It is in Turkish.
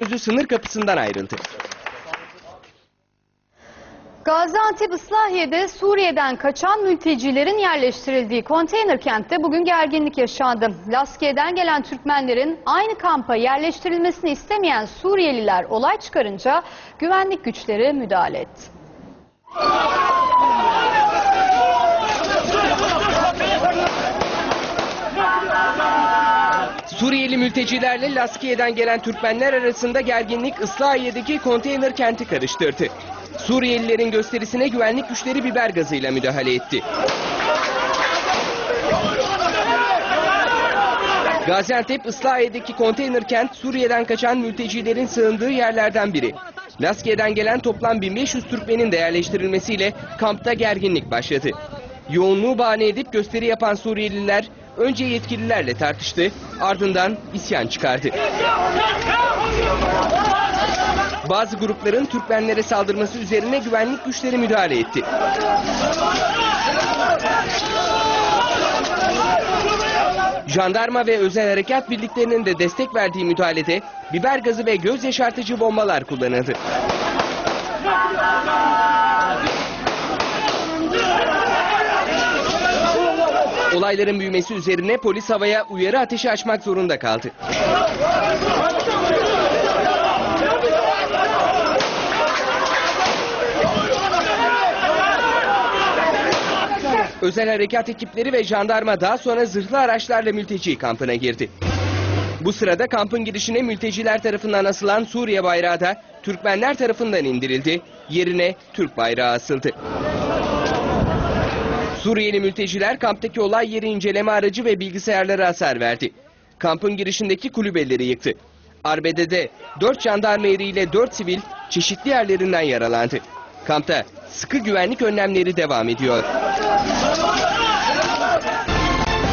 Özü sınır kapısından ayrıldı. Gaziantep Islahiye'de Suriye'den kaçan mültecilerin yerleştirildiği konteyner kentte bugün gerginlik yaşandı. Laskiye'den gelen Türkmenlerin aynı kampa yerleştirilmesini istemeyen Suriyeliler olay çıkarınca güvenlik güçleri müdahale etti. Suriyeli mültecilerle Laskiye'den gelen Türkmenler arasında gerginlik Islahiye'deki konteyner kenti karıştırdı. Suriyelilerin gösterisine güvenlik güçleri biber gazıyla müdahale etti. Gaziantep Islahiye'deki konteyner kent Suriye'den kaçan mültecilerin sığındığı yerlerden biri. Laskiye'den gelen toplam 1500 Türkmenin de yerleştirilmesiyle kampta gerginlik başladı. Yoğunluğu bahane edip gösteri yapan Suriyeliler önce yetkililerle tartıştı, ardından isyan çıkardı. Bazı grupların Türkmenlere saldırması üzerine güvenlik güçleri müdahale etti. Jandarma ve özel harekat birliklerinin de destek verdiği müdahalede biber gazı ve göz yaşartıcı bombalar kullanıldı. Olayların büyümesi üzerine polis havaya uyarı ateşi açmak zorunda kaldı. Özel harekat ekipleri ve jandarma daha sonra zırhlı araçlarla mülteci kampına girdi. Bu sırada kampın girişine mülteciler tarafından asılan Suriye bayrağı da Türkmenler tarafından indirildi. Yerine Türk bayrağı asıldı. Suriyeli mülteciler kamptaki olay yeri inceleme aracı ve bilgisayarlara hasar verdi. Kampın girişindeki kulübeleri yıktı. Arbede'de 4 jandarma eriyle 4 sivil çeşitli yerlerinden yaralandı. Kampta sıkı güvenlik önlemleri devam ediyor.